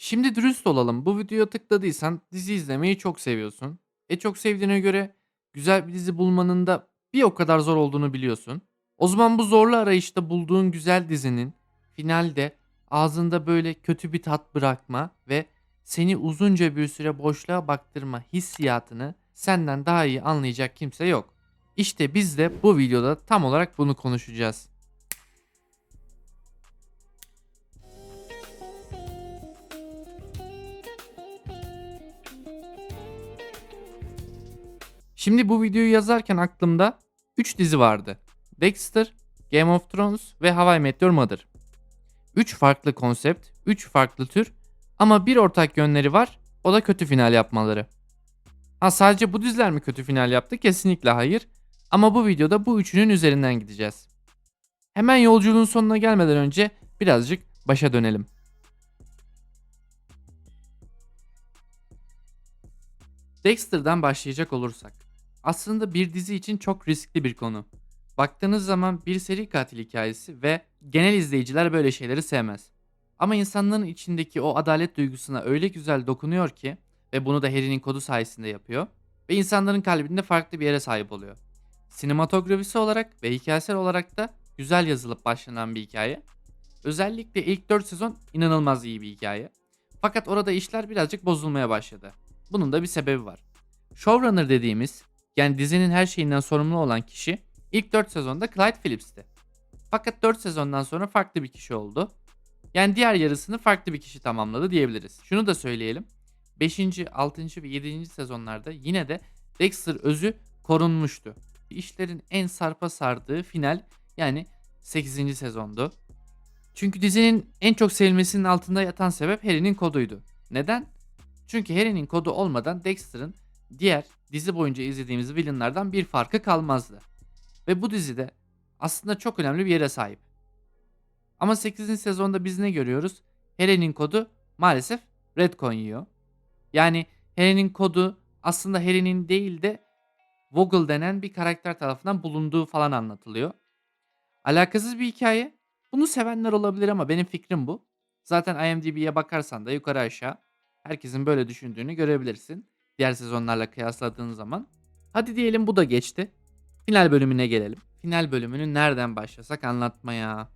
Şimdi dürüst olalım. Bu videoya tıkladıysan dizi izlemeyi çok seviyorsun. E çok sevdiğine göre güzel bir dizi bulmanın da bir o kadar zor olduğunu biliyorsun. O zaman bu zorlu arayışta bulduğun güzel dizinin finalde ağzında böyle kötü bir tat bırakma ve seni uzunca bir süre boşluğa baktırma hissiyatını senden daha iyi anlayacak kimse yok. İşte biz de bu videoda tam olarak bunu konuşacağız. Şimdi bu videoyu yazarken aklımda 3 dizi vardı. Dexter, Game of Thrones ve How I Met Your Mother. 3 farklı konsept, 3 farklı tür ama bir ortak yönleri var. O da kötü final yapmaları. Ha sadece bu diziler mi kötü final yaptı? Kesinlikle hayır. Ama bu videoda bu üçünün üzerinden gideceğiz. Hemen yolculuğun sonuna gelmeden önce birazcık başa dönelim. Dexter'dan başlayacak olursak. Aslında bir dizi için çok riskli bir konu. Baktığınız zaman bir seri katil hikayesi ve genel izleyiciler böyle şeyleri sevmez. Ama insanların içindeki o adalet duygusuna öyle güzel dokunuyor ki ve bunu da Harry'nin kodu sayesinde yapıyor ve insanların kalbinde farklı bir yere sahip oluyor. Sinematografisi olarak ve hikayesel olarak da güzel yazılıp başlanan bir hikaye. Özellikle ilk 4 sezon inanılmaz iyi bir hikaye. Fakat orada işler birazcık bozulmaya başladı. Bunun da bir sebebi var. Showrunner dediğimiz yani dizinin her şeyinden sorumlu olan kişi ilk 4 sezonda Clyde Phillips'ti. Fakat 4 sezondan sonra farklı bir kişi oldu. Yani diğer yarısını farklı bir kişi tamamladı diyebiliriz. Şunu da söyleyelim. 5. 6. ve 7. sezonlarda yine de Dexter özü korunmuştu. İşlerin en sarpa sardığı final yani 8. sezondu. Çünkü dizinin en çok sevilmesinin altında yatan sebep Harry'nin koduydu. Neden? Çünkü Harry'nin kodu olmadan Dexter'ın diğer dizi boyunca izlediğimiz villainlardan bir farkı kalmazdı. Ve bu dizide aslında çok önemli bir yere sahip. Ama 8. sezonda biz ne görüyoruz? Harry'nin kodu maalesef Redcon yiyor. Yani Harry'nin kodu aslında Harry'nin değil de Vogel denen bir karakter tarafından bulunduğu falan anlatılıyor. Alakasız bir hikaye. Bunu sevenler olabilir ama benim fikrim bu. Zaten IMDb'ye bakarsan da yukarı aşağı herkesin böyle düşündüğünü görebilirsin. Diğer sezonlarla kıyasladığın zaman. Hadi diyelim bu da geçti. Final bölümüne gelelim. Final bölümünü nereden başlasak anlatmaya.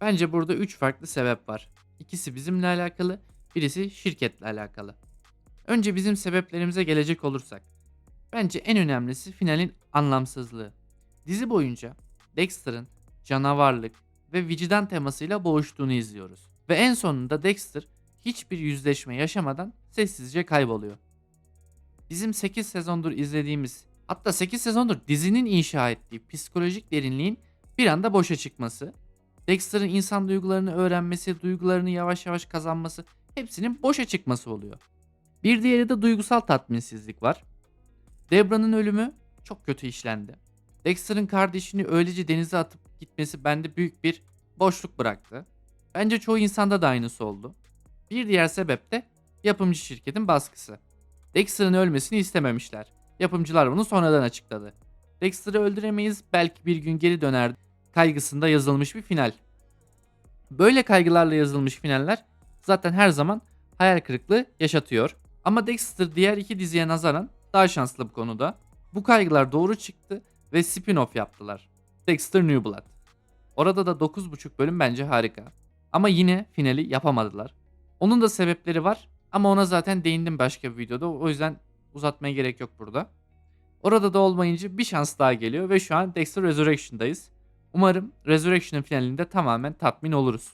Bence burada 3 farklı sebep var. İkisi bizimle alakalı, birisi şirketle alakalı. Önce bizim sebeplerimize gelecek olursak. Bence en önemlisi finalin anlamsızlığı. Dizi boyunca Dexter'ın canavarlık ve vicdan temasıyla boğuştuğunu izliyoruz. Ve en sonunda Dexter hiçbir yüzleşme yaşamadan sessizce kayboluyor. Bizim 8 sezondur izlediğimiz hatta 8 sezondur dizinin inşa ettiği psikolojik derinliğin bir anda boşa çıkması, Dexter'ın insan duygularını öğrenmesi, duygularını yavaş yavaş kazanması hepsinin boşa çıkması oluyor. Bir diğeri de duygusal tatminsizlik var. Debra'nın ölümü çok kötü işlendi. Dexter'ın kardeşini öylece denize atıp gitmesi bende büyük bir boşluk bıraktı. Bence çoğu insanda da aynısı oldu. Bir diğer sebep de yapımcı şirketin baskısı. Dexter'ın ölmesini istememişler. Yapımcılar bunu sonradan açıkladı. Dexter'ı öldüremeyiz belki bir gün geri döner kaygısında yazılmış bir final. Böyle kaygılarla yazılmış finaller zaten her zaman hayal kırıklığı yaşatıyor. Ama Dexter diğer iki diziye nazaran daha şanslı bu konuda. Bu kaygılar doğru çıktı ve spin-off yaptılar. Dexter New Blood. Orada da 9.5 bölüm bence harika. Ama yine finali yapamadılar. Onun da sebepleri var ama ona zaten değindim başka bir videoda. O yüzden uzatmaya gerek yok burada. Orada da olmayınca bir şans daha geliyor ve şu an Dexter Resurrection'dayız. Umarım Resurrection'ın finalinde tamamen tatmin oluruz.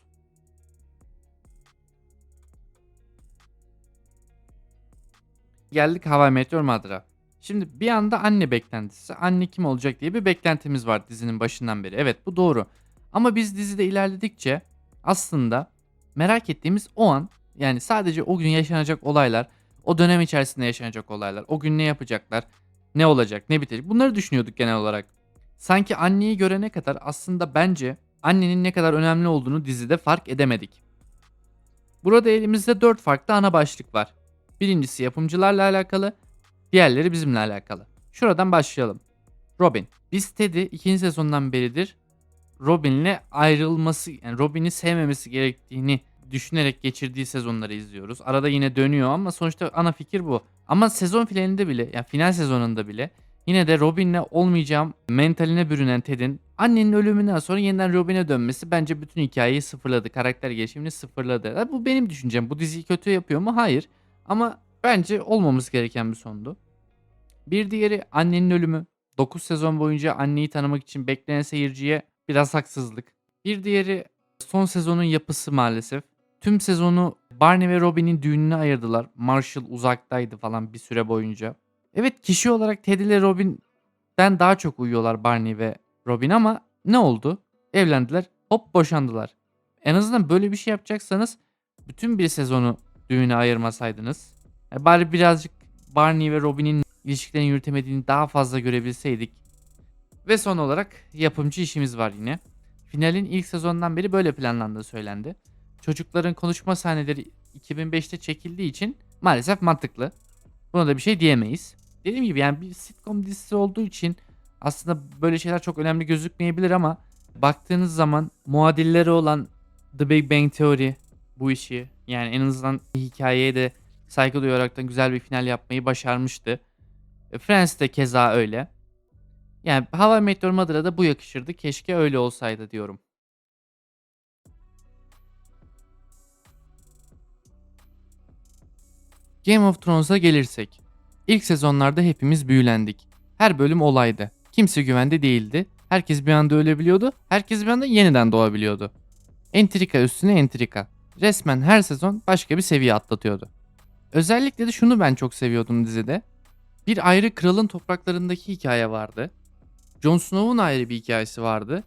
Geldik Hava Meteor Mother'a. Şimdi bir anda anne beklentisi. Anne kim olacak diye bir beklentimiz var dizinin başından beri. Evet bu doğru. Ama biz dizide ilerledikçe aslında merak ettiğimiz o an yani sadece o gün yaşanacak olaylar, o dönem içerisinde yaşanacak olaylar, o gün ne yapacaklar, ne olacak, ne bitecek bunları düşünüyorduk genel olarak. Sanki anneyi görene kadar aslında bence annenin ne kadar önemli olduğunu dizide fark edemedik. Burada elimizde 4 farklı ana başlık var. Birincisi yapımcılarla alakalı, diğerleri bizimle alakalı. Şuradan başlayalım. Robin. Biz Ted'i ikinci sezondan beridir Robin'le ayrılması, yani Robin'i sevmemesi gerektiğini düşünerek geçirdiği sezonları izliyoruz. Arada yine dönüyor ama sonuçta ana fikir bu. Ama sezon finalinde bile, yani final sezonunda bile yine de Robin'le olmayacağım mentaline bürünen Ted'in annenin ölümünden sonra yeniden Robin'e dönmesi bence bütün hikayeyi sıfırladı. Karakter gelişimini sıfırladı. Ha, bu benim düşüncem. Bu diziyi kötü yapıyor mu? Hayır. Ama bence olmaması gereken bir sondu. Bir diğeri annenin ölümü. 9 sezon boyunca anneyi tanımak için bekleyen seyirciye biraz haksızlık. Bir diğeri son sezonun yapısı maalesef. Tüm sezonu Barney ve Robin'in düğününe ayırdılar. Marshall uzaktaydı falan bir süre boyunca. Evet kişi olarak Ted ile Robin'den daha çok uyuyorlar Barney ve Robin ama ne oldu? Evlendiler, hop boşandılar. En azından böyle bir şey yapacaksanız bütün bir sezonu düğüne ayırmasaydınız. E bari birazcık Barney ve Robin'in ilişkilerini yürütemediğini daha fazla görebilseydik. Ve son olarak yapımcı işimiz var yine. Finalin ilk sezondan beri böyle planlandığı söylendi. Çocukların konuşma sahneleri 2005'te çekildiği için maalesef mantıklı. Buna da bir şey diyemeyiz. Dediğim gibi yani bir sitcom dizisi olduğu için aslında böyle şeyler çok önemli gözükmeyebilir ama baktığınız zaman muadilleri olan The Big Bang Theory bu işi yani en azından hikayeye de saygı duyaraktan güzel bir final yapmayı başarmıştı. E, Friends de keza öyle. Yani How I Met Your Mother'a da bu yakışırdı. Keşke öyle olsaydı diyorum. Game of Thrones'a gelirsek. İlk sezonlarda hepimiz büyülendik. Her bölüm olaydı. Kimse güvende değildi. Herkes bir anda ölebiliyordu. Herkes bir anda yeniden doğabiliyordu. Entrika üstüne entrika. Resmen her sezon başka bir seviye atlatıyordu. Özellikle de şunu ben çok seviyordum dizide. Bir ayrı kralın topraklarındaki hikaye vardı. Jon Snow'un ayrı bir hikayesi vardı.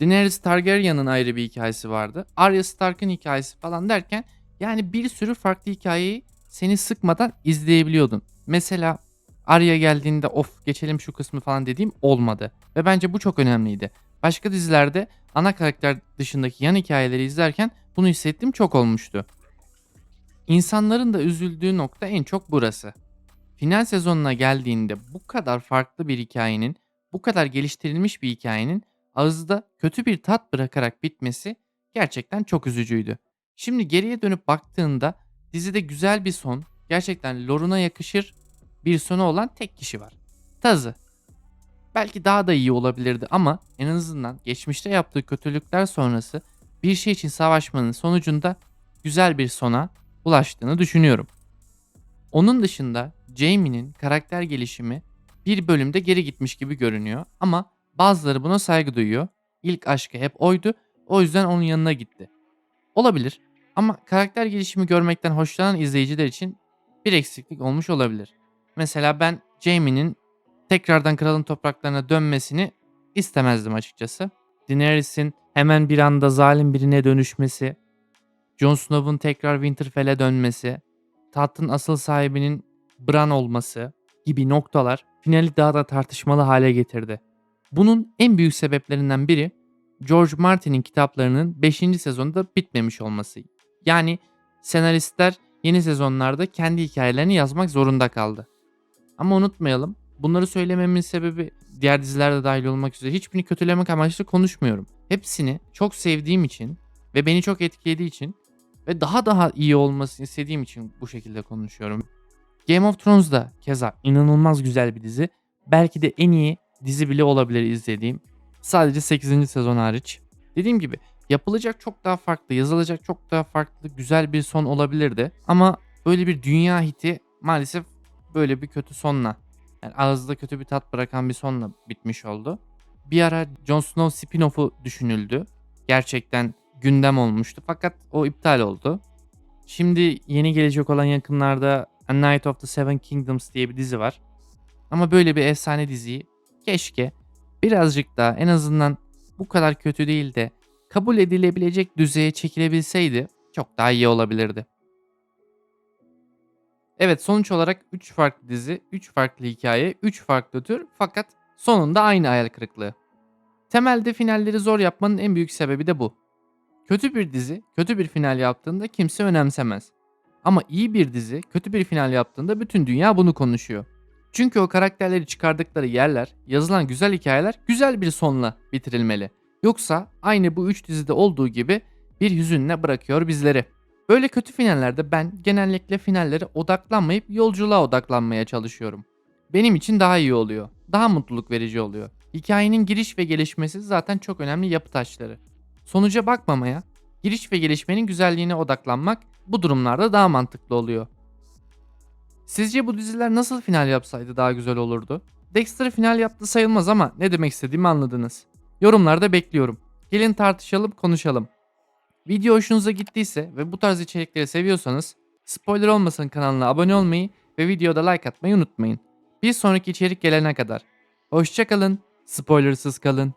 Daenerys Targaryen'ın ayrı bir hikayesi vardı. Arya Stark'ın hikayesi falan derken yani bir sürü farklı hikayeyi seni sıkmadan izleyebiliyordun. Mesela Arya geldiğinde of geçelim şu kısmı falan dediğim olmadı. Ve bence bu çok önemliydi. Başka dizilerde ana karakter dışındaki yan hikayeleri izlerken bunu hissettiğim çok olmuştu. İnsanların da üzüldüğü nokta en çok burası. Final sezonuna geldiğinde bu kadar farklı bir hikayenin, bu kadar geliştirilmiş bir hikayenin ağızda kötü bir tat bırakarak bitmesi gerçekten çok üzücüydü. Şimdi geriye dönüp baktığında dizide güzel bir son, gerçekten loruna yakışır bir sonu olan tek kişi var. Tazı. Belki daha da iyi olabilirdi ama en azından geçmişte yaptığı kötülükler sonrası bir şey için savaşmanın sonucunda güzel bir sona ulaştığını düşünüyorum. Onun dışında Jamie'nin karakter gelişimi bir bölümde geri gitmiş gibi görünüyor ama bazıları buna saygı duyuyor. İlk aşkı hep oydu. O yüzden onun yanına gitti. Olabilir ama karakter gelişimi görmekten hoşlanan izleyiciler için bir eksiklik olmuş olabilir. Mesela ben Jaime'nin tekrardan kralın topraklarına dönmesini istemezdim açıkçası. Daenerys'in hemen bir anda zalim birine dönüşmesi, Jon Snow'un tekrar Winterfell'e dönmesi, tahtın asıl sahibinin Bran olması gibi noktalar finali daha da tartışmalı hale getirdi. Bunun en büyük sebeplerinden biri George Martin'in kitaplarının 5. sezonda bitmemiş olması. Yani senaristler yeni sezonlarda kendi hikayelerini yazmak zorunda kaldı. Ama unutmayalım bunları söylememin sebebi diğer dizilerde dahil olmak üzere hiçbirini kötülemek amaçlı konuşmuyorum. Hepsini çok sevdiğim için ve beni çok etkilediği için ve daha daha iyi olmasını istediğim için bu şekilde konuşuyorum. Game of Thrones da keza inanılmaz güzel bir dizi. Belki de en iyi dizi bile olabilir izlediğim. Sadece 8. sezon hariç. Dediğim gibi yapılacak çok daha farklı, yazılacak çok daha farklı güzel bir son olabilirdi. Ama böyle bir dünya hiti maalesef böyle bir kötü sonla yani ağızda kötü bir tat bırakan bir sonla bitmiş oldu. Bir ara Jon Snow spin-off'u düşünüldü. Gerçekten gündem olmuştu fakat o iptal oldu. Şimdi yeni gelecek olan yakınlarda A Night of the Seven Kingdoms diye bir dizi var. Ama böyle bir efsane diziyi keşke birazcık daha en azından bu kadar kötü değil de kabul edilebilecek düzeye çekilebilseydi çok daha iyi olabilirdi. Evet sonuç olarak 3 farklı dizi, 3 farklı hikaye, 3 farklı tür fakat sonunda aynı hayal kırıklığı. Temelde finalleri zor yapmanın en büyük sebebi de bu. Kötü bir dizi, kötü bir final yaptığında kimse önemsemez. Ama iyi bir dizi, kötü bir final yaptığında bütün dünya bunu konuşuyor. Çünkü o karakterleri çıkardıkları yerler, yazılan güzel hikayeler güzel bir sonla bitirilmeli. Yoksa aynı bu 3 dizide olduğu gibi bir hüzünle bırakıyor bizleri. Böyle kötü finallerde ben genellikle finallere odaklanmayıp yolculuğa odaklanmaya çalışıyorum. Benim için daha iyi oluyor. Daha mutluluk verici oluyor. Hikayenin giriş ve gelişmesi zaten çok önemli yapı taşları. Sonuca bakmamaya, giriş ve gelişmenin güzelliğine odaklanmak bu durumlarda daha mantıklı oluyor. Sizce bu diziler nasıl final yapsaydı daha güzel olurdu? Dexter final yaptı sayılmaz ama ne demek istediğimi anladınız. Yorumlarda bekliyorum. Gelin tartışalım, konuşalım. Video hoşunuza gittiyse ve bu tarz içerikleri seviyorsanız spoiler olmasın kanalına abone olmayı ve videoda like atmayı unutmayın. Bir sonraki içerik gelene kadar. Hoşçakalın, spoilersız kalın.